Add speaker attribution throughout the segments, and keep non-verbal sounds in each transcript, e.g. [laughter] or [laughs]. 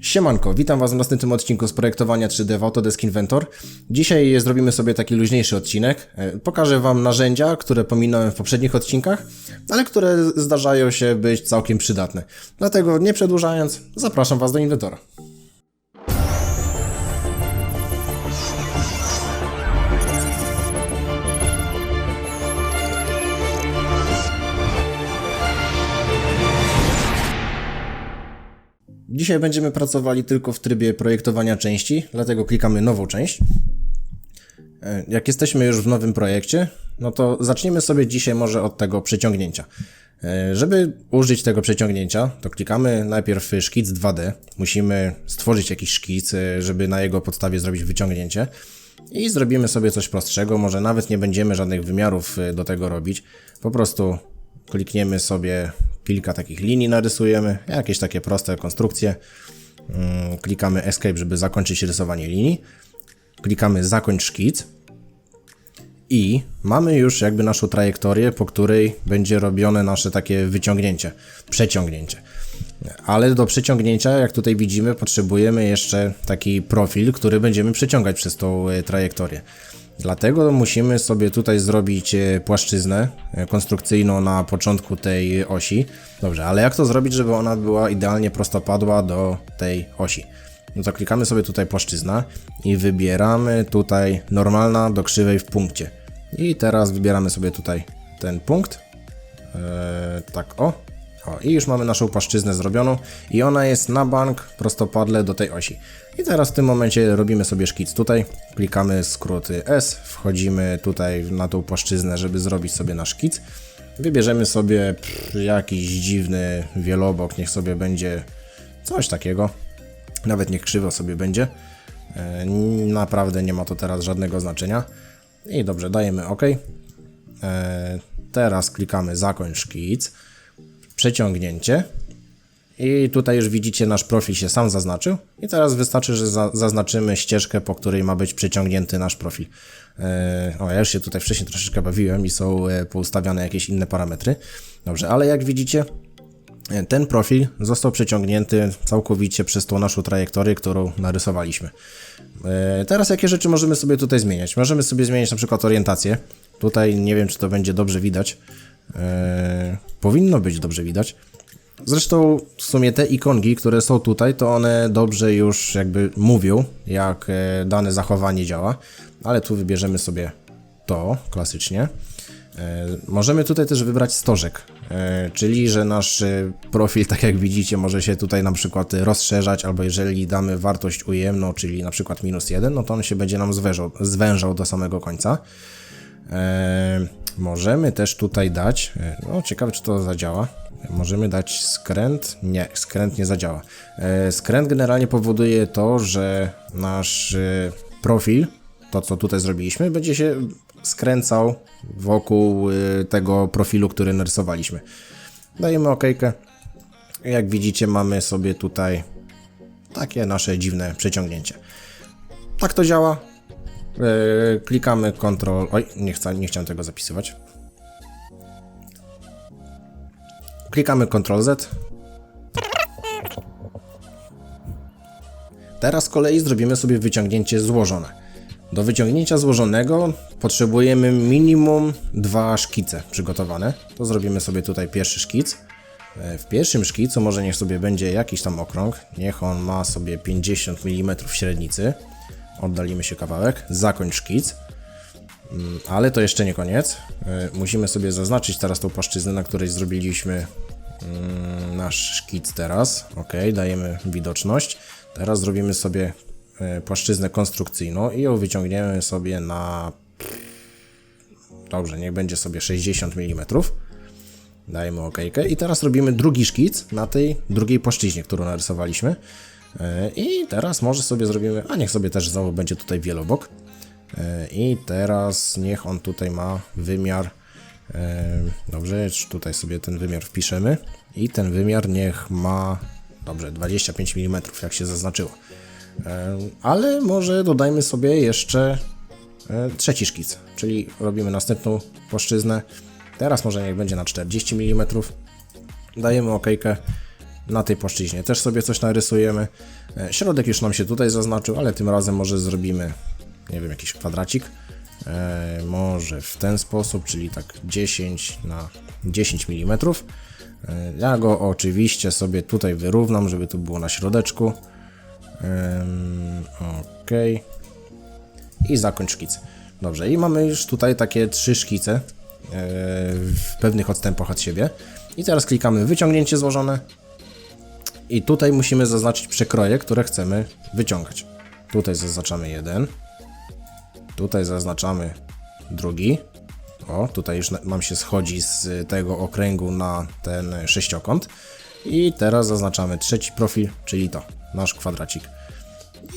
Speaker 1: Siemanko, witam Was w następnym odcinku z projektowania 3D w Autodesk Inventor. Dzisiaj zrobimy sobie taki luźniejszy odcinek. E, Pokażę Wam narzędzia, które pominąłem w poprzednich odcinkach, ale które zdarzają się być całkiem przydatne. Dlatego nie przedłużając, zapraszam Was do Inventora. Dzisiaj będziemy pracowali tylko w trybie projektowania części, dlatego klikamy nową część. E, Jak jesteśmy już w nowym projekcie, no to zaczniemy sobie dzisiaj może od tego przeciągnięcia. E, Żeby użyć tego przeciągnięcia, to klikamy najpierw szkic 2D. Musimy stworzyć jakiś szkic, e, żeby na jego podstawie zrobić wyciągnięcie. I zrobimy sobie coś prostszego, może nawet nie będziemy żadnych wymiarów do tego robić. Po prostu klikniemy sobie kilka takich linii, narysujemy, jakieś takie proste konstrukcje. Mm, Klikamy Escape, żeby zakończyć rysowanie linii. Klikamy Zakończ szkic. I mamy już jakby naszą trajektorię, po której będzie robione nasze takie wyciągnięcie, przeciągnięcie. Ale do przeciągnięcia, jak tutaj widzimy, potrzebujemy jeszcze taki profil, który będziemy przeciągać przez tą e, trajektorię. Dlatego musimy sobie tutaj zrobić e, płaszczyznę e, konstrukcyjną na początku tej osi. Dobrze, ale jak to zrobić, żeby ona była idealnie prostopadła do tej osi? No to klikamy sobie tutaj płaszczyzna i wybieramy tutaj normalna do krzywej w punkcie. I teraz wybieramy sobie tutaj ten punkt. Eee, tak, o. O, i już mamy naszą płaszczyznę zrobioną i ona jest na bank prostopadle do tej osi. I teraz w tym momencie robimy sobie szkic tutaj, klikamy skróty S, wchodzimy tutaj na tą płaszczyznę, żeby zrobić sobie nasz szkic. Wybierzemy sobie pff, jakiś dziwny wielobok, niech sobie będzie coś takiego. Nawet niech krzywo sobie będzie. E, Naprawdę nie ma to teraz żadnego znaczenia. I dobrze, dajemy OK. E, Teraz klikamy zakończ szkic przeciągnięcie. I tutaj już widzicie, nasz profil się sam zaznaczył. I teraz wystarczy, że za, zaznaczymy ścieżkę, po której ma być przeciągnięty nasz profil. E, o, ja już się tutaj wcześniej troszeczkę bawiłem i są e, poustawiane jakieś inne parametry. Dobrze, ale jak widzicie, e, ten profil został przeciągnięty całkowicie przez tą naszą trajektorię, którą narysowaliśmy. Teraz jakie rzeczy możemy sobie tutaj zmieniać? Możemy sobie zmieniać na przykład orientację. Tutaj nie wiem, czy to będzie dobrze widać. E, powinno być dobrze widać. Zresztą w sumie te ikonki, które są tutaj, to one dobrze już jakby mówią, jak e, dane zachowanie działa, ale tu wybierzemy sobie to klasycznie. E, Możemy tutaj też wybrać stożek, czyli że nasz profil, tak jak widzicie, może się tutaj na przykład rozszerzać, albo jeżeli damy wartość ujemną, czyli na przykład minus 1, no to on się będzie nam zwężał, zwężał do samego końca. E, możemy też tutaj dać, e, no ciekawe czy to zadziała. Możemy dać skręt. Nie, skręt nie zadziała. E, skręt generalnie powoduje to, że nasz profil, to co tutaj zrobiliśmy, będzie się skręcał wokół tego profilu, który narysowaliśmy. Dajemy OK. Jak widzicie, mamy sobie tutaj takie nasze dziwne przeciągnięcie. Tak to działa. E, klikamy Ctrl. Oj, nie, chcę, nie chciałem tego zapisywać. Klikamy Ctrl Z. Teraz z kolei zrobimy sobie wyciągnięcie złożone. Do wyciągnięcia złożonego potrzebujemy minimum dwa szkice przygotowane. To zrobimy sobie tutaj pierwszy szkic. E, W pierwszym szkicu może niech sobie będzie jakiś tam okrąg. Niech on ma sobie 50 mm średnicy. Oddalimy się kawałek. Zakończ szkic. Mm, Ale to jeszcze nie koniec. E, Musimy sobie zaznaczyć teraz tą płaszczyznę, na której zrobiliśmy mm, nasz szkic teraz. Ok, dajemy widoczność. Teraz zrobimy sobie e, płaszczyznę konstrukcyjną i ją wyciągniemy sobie na. Dobrze, niech będzie sobie 60 mm. Dajemy OK. I teraz robimy drugi szkic na tej drugiej płaszczyźnie, którą narysowaliśmy. E, I teraz może sobie zrobimy, a niech sobie też znowu będzie tutaj wielobok. E, I teraz niech on tutaj ma wymiar. e, Dobrze, tutaj sobie ten wymiar wpiszemy. I ten wymiar niech ma. Dobrze, 25 mm, jak się zaznaczyło. Ale może dodajmy sobie jeszcze trzeci szkic, czyli robimy następną płaszczyznę. Teraz może niech będzie na 40 mm. Dajemy OK. Na tej płaszczyźnie też sobie coś narysujemy. E, Środek już nam się tutaj zaznaczył, ale tym razem może zrobimy, nie wiem, jakiś kwadracik. E, może w ten sposób, czyli tak 10 na 10 mm. E, Ja go oczywiście sobie tutaj wyrównam, żeby tu było na środeczku. Ok. I zakończ szkic. Dobrze, i mamy już tutaj takie trzy szkice w pewnych odstępach od siebie. I teraz klikamy wyciągnięcie złożone. I tutaj musimy zaznaczyć przekroje, które chcemy wyciągać. Tutaj zaznaczamy jeden. Tutaj zaznaczamy drugi. O, tutaj już na- nam się schodzi z tego okręgu na ten sześciokąt. I teraz zaznaczamy trzeci profil, czyli to, nasz kwadracik.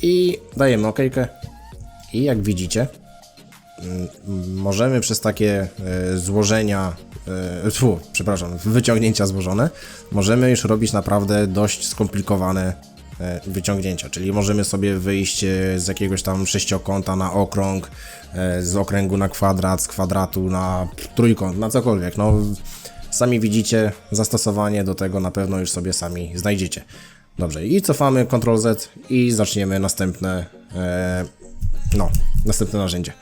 Speaker 1: I dajemy OK. I jak widzicie, możemy przez takie e, złożenia, e, fu, przepraszam, wyciągnięcia złożone, możemy już robić naprawdę dość skomplikowane e, wyciągnięcia, czyli możemy sobie wyjść e, z jakiegoś tam sześciokąta na okrąg, e, z okręgu na kwadrat, z kwadratu na trójkąt, na cokolwiek, no sami widzicie, zastosowanie do tego na pewno już sobie sami znajdziecie. Dobrze, i cofamy Ctrl Z i zaczniemy następne, e, no, następne narzędzie.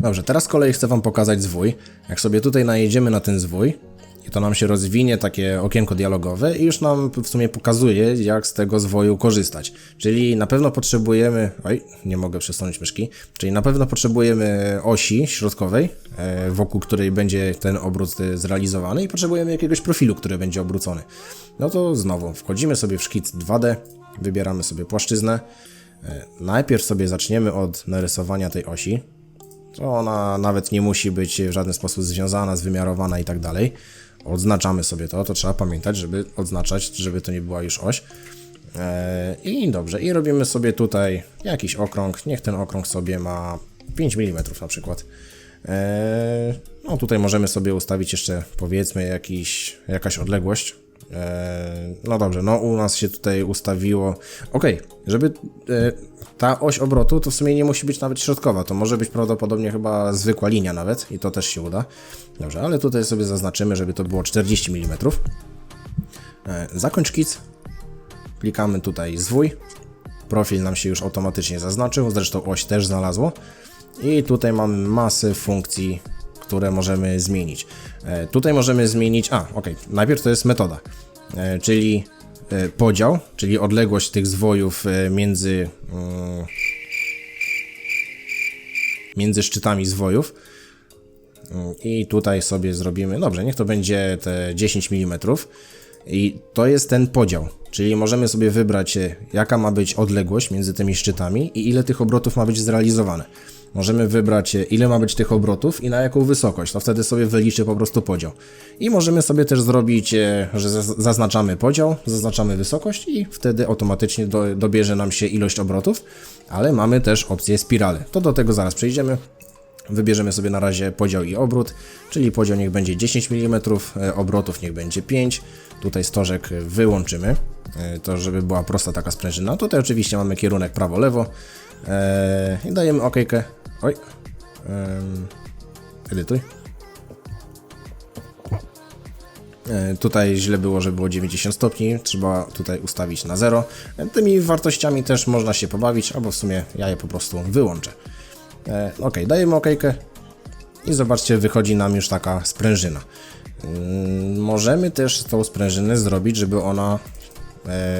Speaker 1: Dobrze, teraz z kolei chcę Wam pokazać zwój. Jak sobie tutaj najedziemy na ten zwój, i to nam się rozwinie takie okienko dialogowe i już nam w sumie pokazuje, jak z tego zwoju korzystać. Czyli na pewno potrzebujemy. Oj, nie mogę przesunąć myszki. Czyli na pewno potrzebujemy osi środkowej, e, wokół której będzie ten obrót e, zrealizowany, i potrzebujemy jakiegoś profilu, który będzie obrócony. No to znowu wchodzimy sobie w szkic 2D, wybieramy sobie płaszczyznę. E, Najpierw sobie zaczniemy od narysowania tej osi, ona nawet nie musi być w żaden sposób związana, zwymiarowana i tak dalej. Odznaczamy sobie to, to trzeba pamiętać, żeby odznaczać, żeby to nie była już oś. Eee, I dobrze, i robimy sobie tutaj jakiś okrąg, niech ten okrąg sobie ma 5 mm na przykład. Eee, no tutaj możemy sobie ustawić jeszcze powiedzmy jakiś, jakaś odległość. Eee, no dobrze, no u nas się tutaj ustawiło. Ok, żeby e, ta oś obrotu to w sumie nie musi być nawet środkowa, to może być prawdopodobnie chyba zwykła linia nawet i to też się uda. Dobrze, ale tutaj sobie zaznaczymy, żeby to było 40 mm. E, zakończ szkic. Klikamy tutaj zwój. Profil nam się już automatycznie zaznaczył, zresztą oś też znalazło. I tutaj mamy masę funkcji, które możemy zmienić. E, tutaj możemy zmienić, a ok, najpierw to jest metoda, e, czyli e, podział, czyli odległość tych zwojów między, mm, między szczytami zwojów. Mm, I tutaj sobie zrobimy, dobrze, niech to będzie te 10 mm. I to jest ten podział, czyli możemy sobie wybrać, jaka ma być odległość między tymi szczytami i ile tych obrotów ma być zrealizowane. Możemy wybrać, e, ile ma być tych obrotów i na jaką wysokość, to wtedy sobie wyliczy po prostu podział. I możemy sobie też zrobić, e, że zaz- zaznaczamy podział, zaznaczamy wysokość i wtedy automatycznie do, dobierze nam się ilość obrotów, ale mamy też opcję spirale. To do tego zaraz przejdziemy. Wybierzemy sobie na razie podział i obrót, czyli podział niech będzie 10 mm, e, obrotów niech będzie 5. Tutaj stożek wyłączymy, to żeby była prosta taka sprężyna. Tutaj oczywiście mamy kierunek prawo-lewo i dajemy OK. Oj, em, edytuj. E, Tutaj źle było, że było 90 stopni, trzeba tutaj ustawić na 0. E, Tymi wartościami też można się pobawić, albo w sumie ja je po prostu wyłączę. E, ok, dajemy OK i zobaczcie, wychodzi nam już taka sprężyna. Mm, Możemy też tą sprężynę zrobić, żeby ona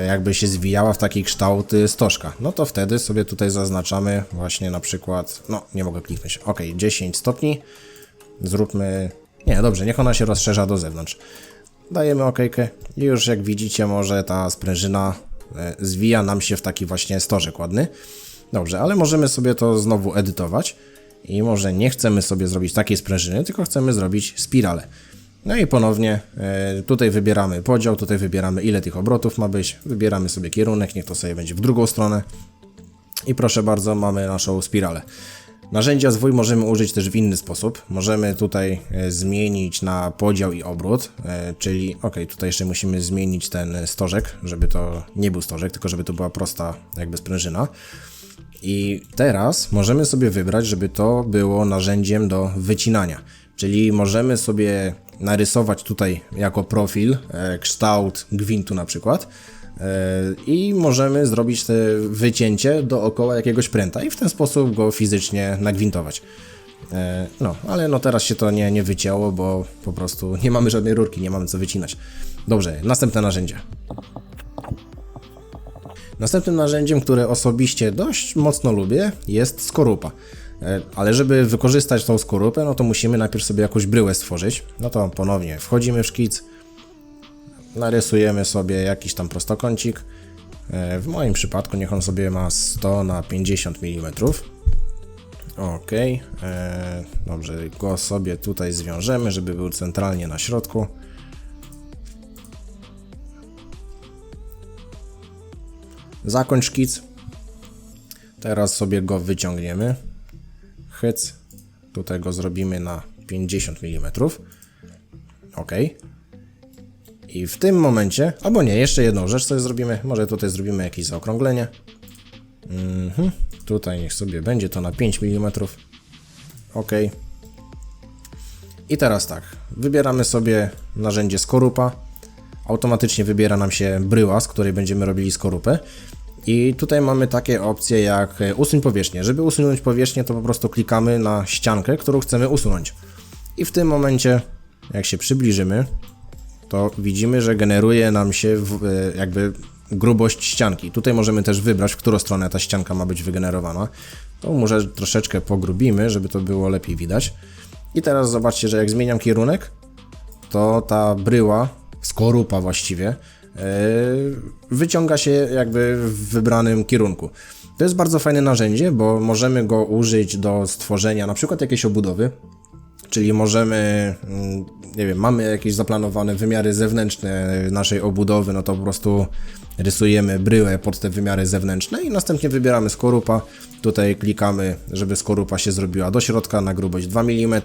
Speaker 1: jakby się zwijała w taki kształt stożka. No to wtedy sobie tutaj zaznaczamy właśnie na przykład, no nie mogę kliknąć, ok, 10 stopni, zróbmy, nie dobrze, niech ona się rozszerza do zewnątrz. Dajemy OK i już jak widzicie może ta sprężyna e, zwija nam się w taki właśnie stożek ładny. Dobrze, ale możemy sobie to znowu edytować i może nie chcemy sobie zrobić takiej sprężyny, tylko chcemy zrobić spiralę. No i ponownie e, tutaj wybieramy podział, tutaj wybieramy ile tych obrotów ma być, wybieramy sobie kierunek, niech to sobie będzie w drugą stronę i proszę bardzo, mamy naszą spiralę. Narzędzia zwój możemy użyć też w inny sposób. Możemy tutaj e, zmienić na podział i obrót, e, czyli ok, tutaj jeszcze musimy zmienić ten stożek, żeby to nie był stożek, tylko żeby to była prosta jakby sprężyna. I teraz możemy sobie wybrać, żeby to było narzędziem do wycinania. Czyli możemy sobie narysować tutaj jako profil e, kształt gwintu na przykład e, i możemy zrobić te wycięcie dookoła jakiegoś pręta i w ten sposób go fizycznie nagwintować. E, No, ale no teraz się to nie, nie wycięło, bo po prostu [laughs] nie mamy żadnej rurki, nie mamy co wycinać. Dobrze, następne narzędzie. Następnym narzędziem, które osobiście dość mocno lubię, jest skorupa. E, Ale żeby wykorzystać tą skorupę, no to musimy najpierw sobie jakąś bryłę stworzyć. No to ponownie wchodzimy w szkic, narysujemy sobie jakiś tam prostokącik. E, W moim przypadku niech on sobie ma 100 na 50 mm. Ok, e, dobrze, go sobie tutaj zwiążemy, żeby był centralnie na środku. Zakończ szkic. Teraz sobie go wyciągniemy. Hyc. Tutaj go zrobimy na 50 mm. Ok. I w tym momencie, albo nie, jeszcze jedną rzecz sobie zrobimy. Może tutaj zrobimy jakieś zaokrąglenie. Mhm. Tutaj niech sobie będzie to na 5 mm. Ok. I teraz tak, wybieramy sobie narzędzie skorupa. Automatycznie wybiera nam się bryła, z której będziemy robili skorupę. I tutaj mamy takie opcje jak e, usuń powierzchnię. Żeby usunąć powierzchnię, to po prostu klikamy na ściankę, którą chcemy usunąć. I w tym momencie, jak się przybliżymy, to widzimy, że generuje nam się w, e, jakby grubość ścianki. Tutaj możemy też wybrać, w którą stronę ta ścianka ma być wygenerowana. To może troszeczkę pogrubimy, żeby to było lepiej widać. I teraz zobaczcie, że jak zmieniam kierunek, to ta bryła, skorupa właściwie, wyciąga się jakby w wybranym kierunku. To jest bardzo fajne narzędzie, bo możemy go użyć do stworzenia na przykład jakiejś obudowy, Czyli możemy, mm, nie wiem, mamy jakieś zaplanowane wymiary zewnętrzne naszej obudowy, no to po prostu rysujemy bryłę pod te wymiary zewnętrzne i następnie wybieramy skorupa. Tutaj klikamy, żeby skorupa się zrobiła do środka na grubość 2 mm.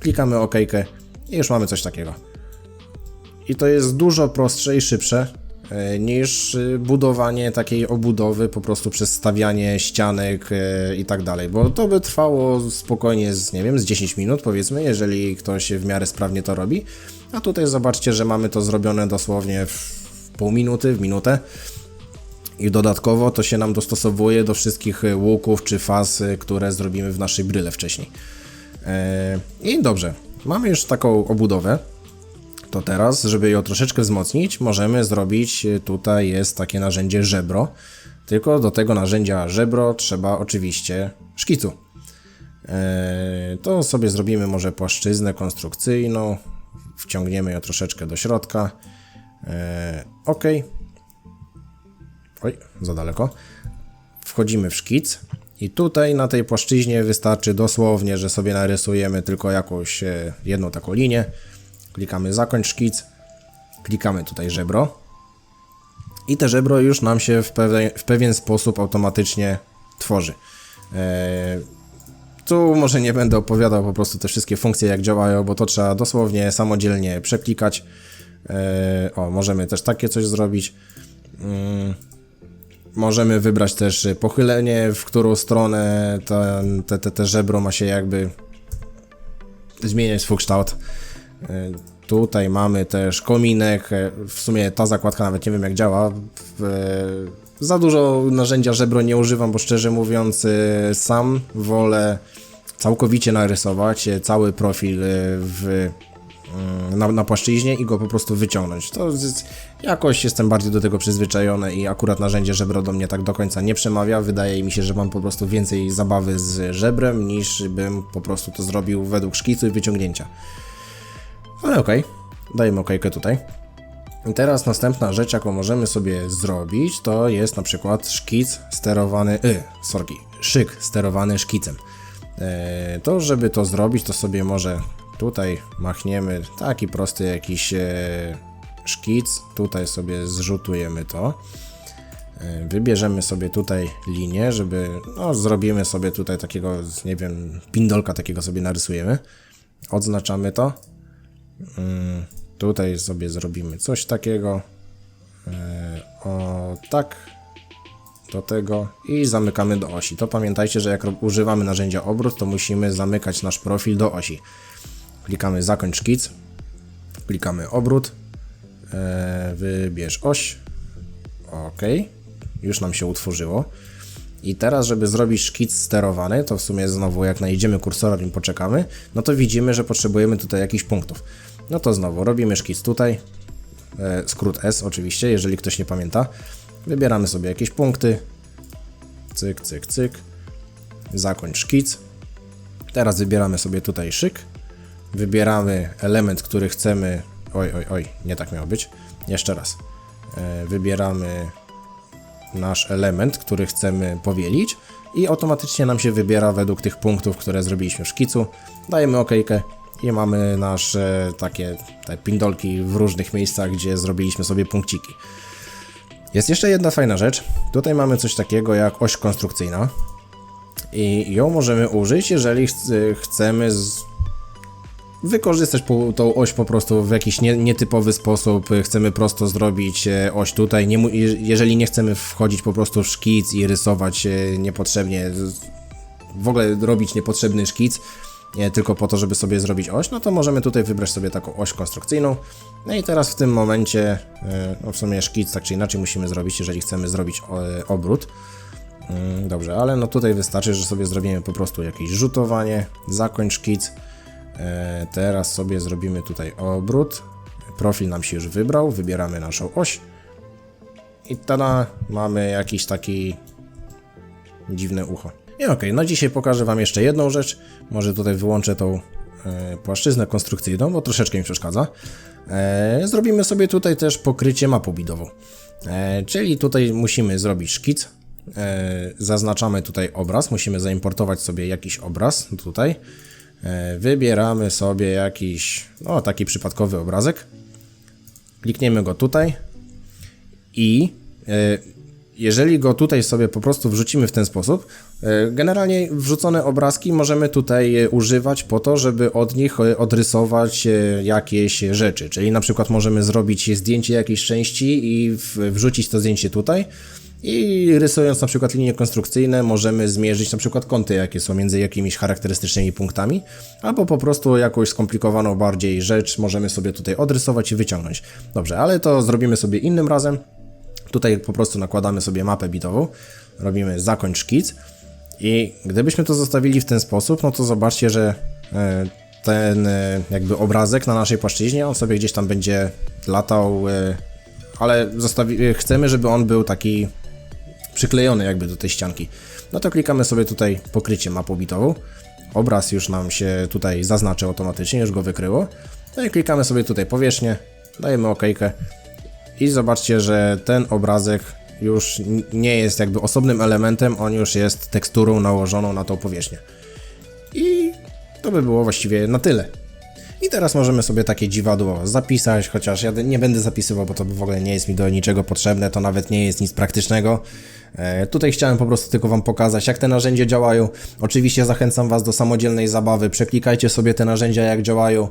Speaker 1: Klikamy OK i już mamy coś takiego. I to jest dużo prostsze i szybsze e, niż e, budowanie takiej obudowy po prostu przez stawianie ścianek e, i tak dalej, bo to by trwało spokojnie z, nie wiem, z 10 minut powiedzmy, jeżeli ktoś w miarę sprawnie to robi, a tutaj zobaczcie, że mamy to zrobione dosłownie w pół minuty, w minutę. I dodatkowo to się nam dostosowuje do wszystkich łuków czy faz, które zrobimy w naszej bryle wcześniej. I dobrze, mamy już taką obudowę, to teraz, żeby ją troszeczkę wzmocnić, możemy zrobić, y, tutaj jest takie narzędzie żebro, tylko do tego narzędzia żebro trzeba oczywiście szkicu. Eee, to sobie zrobimy może płaszczyznę konstrukcyjną, wciągniemy ją troszeczkę do środka. Eee, ok. Oj, za daleko. Wchodzimy w szkic i tutaj na tej płaszczyźnie wystarczy dosłownie, że sobie narysujemy tylko jakąś e, jedną taką linię. Klikamy zakończ szkic, klikamy tutaj żebro i te żebro już nam się w, pewe, w pewien sposób automatycznie tworzy. Eee, tu może nie będę opowiadał po prostu te wszystkie funkcje jak działają, bo to trzeba dosłownie samodzielnie przeklikać. Eee, o, możemy też takie coś zrobić. Mm, możemy wybrać też pochylenie, w którą stronę te, te, te żebro ma się jakby zmieniać swój kształt. E, Tutaj mamy też kominek. E, W sumie ta zakładka nawet nie wiem jak działa. W- Za dużo narzędzia żebro nie używam, bo szczerze mówiąc, e, sam wolę całkowicie narysować e, cały profil e, w, mm, na, na płaszczyźnie i go po prostu wyciągnąć. To jest, jakoś jestem bardziej do tego przyzwyczajony i akurat narzędzie żebro do mnie tak do końca nie przemawia. Wydaje mi się, że mam po prostu więcej zabawy z żebrem, niż bym po prostu to zrobił według szkicu i wyciągnięcia. Ale okej, dajemy okejkę tutaj. I teraz następna rzecz, jaką możemy sobie zrobić, to jest na przykład szkic sterowany, y, sorki, szyk sterowany szkicem. E, to, żeby to zrobić, to sobie może tutaj machniemy taki prosty jakiś e, szkic, tutaj sobie zrzutujemy to. E, Wybierzemy sobie tutaj linię, żeby, no zrobimy sobie tutaj takiego, nie wiem, pindolka takiego sobie narysujemy. Odznaczamy to. Tutaj sobie zrobimy coś takiego. E, O tak. Do tego i zamykamy do osi. To pamiętajcie, że jak używamy narzędzia obrót, to musimy zamykać nasz profil do osi. Klikamy zakończ szkic. Klikamy obrót, e, wybierz oś, ok, już nam się utworzyło. I teraz, żeby zrobić szkic sterowany, to w sumie znowu jak najdziemy kursorem i poczekamy, no to widzimy, że potrzebujemy tutaj jakichś punktów. No to znowu robimy szkic tutaj, e, skrót S oczywiście, jeżeli ktoś nie pamięta. Wybieramy sobie jakieś punkty, cyk, cyk, cyk, zakończ szkic. Teraz wybieramy sobie tutaj szyk, wybieramy element, który chcemy, oj, oj, oj, nie tak miało być, jeszcze raz. E, Wybieramy nasz element, który chcemy powielić i automatycznie nam się wybiera według tych punktów, które zrobiliśmy w szkicu. Dajemy OK i mamy nasze takie te pindolki w różnych miejscach, gdzie zrobiliśmy sobie punkciki. Jest jeszcze jedna fajna rzecz. Tutaj mamy coś takiego jak oś konstrukcyjna i ją możemy użyć, jeżeli chc- chcemy wykorzystać tą oś po prostu w jakiś nie, nietypowy sposób. Chcemy prosto zrobić e, oś tutaj. Nie, jeżeli nie chcemy wchodzić po prostu w szkic i rysować e, niepotrzebnie, w ogóle robić niepotrzebny szkic, tylko po to, żeby sobie zrobić oś, no to możemy tutaj wybrać sobie taką oś konstrukcyjną. No i teraz w tym momencie, e, no w sumie szkic tak czy inaczej musimy zrobić, jeżeli chcemy zrobić e, obrót. Mm, Dobrze, ale no tutaj wystarczy, że sobie zrobimy po prostu jakieś rzutowanie, zakończ szkic. E, Teraz sobie zrobimy tutaj obrót. Profil nam się już wybrał, wybieramy naszą oś. I tada, mamy jakiś taki dziwne ucho. I okej, no dzisiaj pokażę Wam jeszcze jedną rzecz. Może tutaj wyłączę tą e, płaszczyznę konstrukcyjną, bo troszeczkę mi przeszkadza. E, zrobimy sobie tutaj też pokrycie mapą bidową. E, czyli tutaj musimy zrobić szkic. Zaznaczamy tutaj obraz, musimy zaimportować sobie jakiś obraz tutaj. Wybieramy sobie jakiś, no taki przypadkowy obrazek. Klikniemy go tutaj i jeżeli go tutaj sobie po prostu wrzucimy w ten sposób, e, generalnie wrzucone obrazki możemy tutaj e, używać po to, żeby od nich e, odrysować jakieś rzeczy. Czyli na przykład możemy zrobić zdjęcie jakiejś części i wrzucić to zdjęcie tutaj. I rysując na przykład linie konstrukcyjne, możemy zmierzyć na przykład kąty, jakie są między jakimiś charakterystycznymi punktami, albo po prostu jakąś skomplikowaną bardziej rzecz możemy sobie tutaj odrysować i wyciągnąć. Dobrze, ale to zrobimy sobie innym razem. Tutaj po prostu nakładamy sobie mapę bitową, robimy zakończ szkic i gdybyśmy to zostawili w ten sposób, no to zobaczcie, że e, ten e, jakby obrazek na naszej płaszczyźnie, on sobie gdzieś tam będzie latał, e, ale zostawi- chcemy, żeby on był taki przyklejony jakby do tej ścianki. No to klikamy sobie tutaj pokrycie mapą bitową. Obraz już nam się tutaj zaznaczy automatycznie, już go wykryło. No i klikamy sobie tutaj powierzchnię, dajemy OK. I zobaczcie, że ten obrazek już nie jest jakby osobnym elementem, on już jest teksturą nałożoną na tą powierzchnię. I to by było właściwie na tyle. I teraz możemy sobie takie dziwadło zapisać, chociaż ja nie będę zapisywał, bo to w ogóle nie jest mi do niczego potrzebne, to nawet nie jest nic praktycznego. E, tutaj chciałem po prostu tylko Wam pokazać, jak te narzędzia działają. Oczywiście zachęcam Was do samodzielnej zabawy, przeklikajcie sobie te narzędzia, jak działają.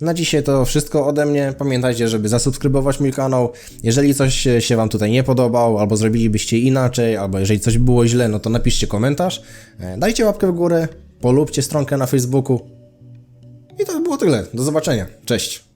Speaker 1: Na dzisiaj to wszystko ode mnie. Pamiętajcie, żeby zasubskrybować mój kanał. Jeżeli coś się- Wam tutaj nie podobał, albo zrobilibyście inaczej, albo jeżeli coś było źle, no to napiszcie komentarz. E, Dajcie łapkę w górę, polubcie stronkę na Facebooku. I to było tyle. Do zobaczenia. Cześć.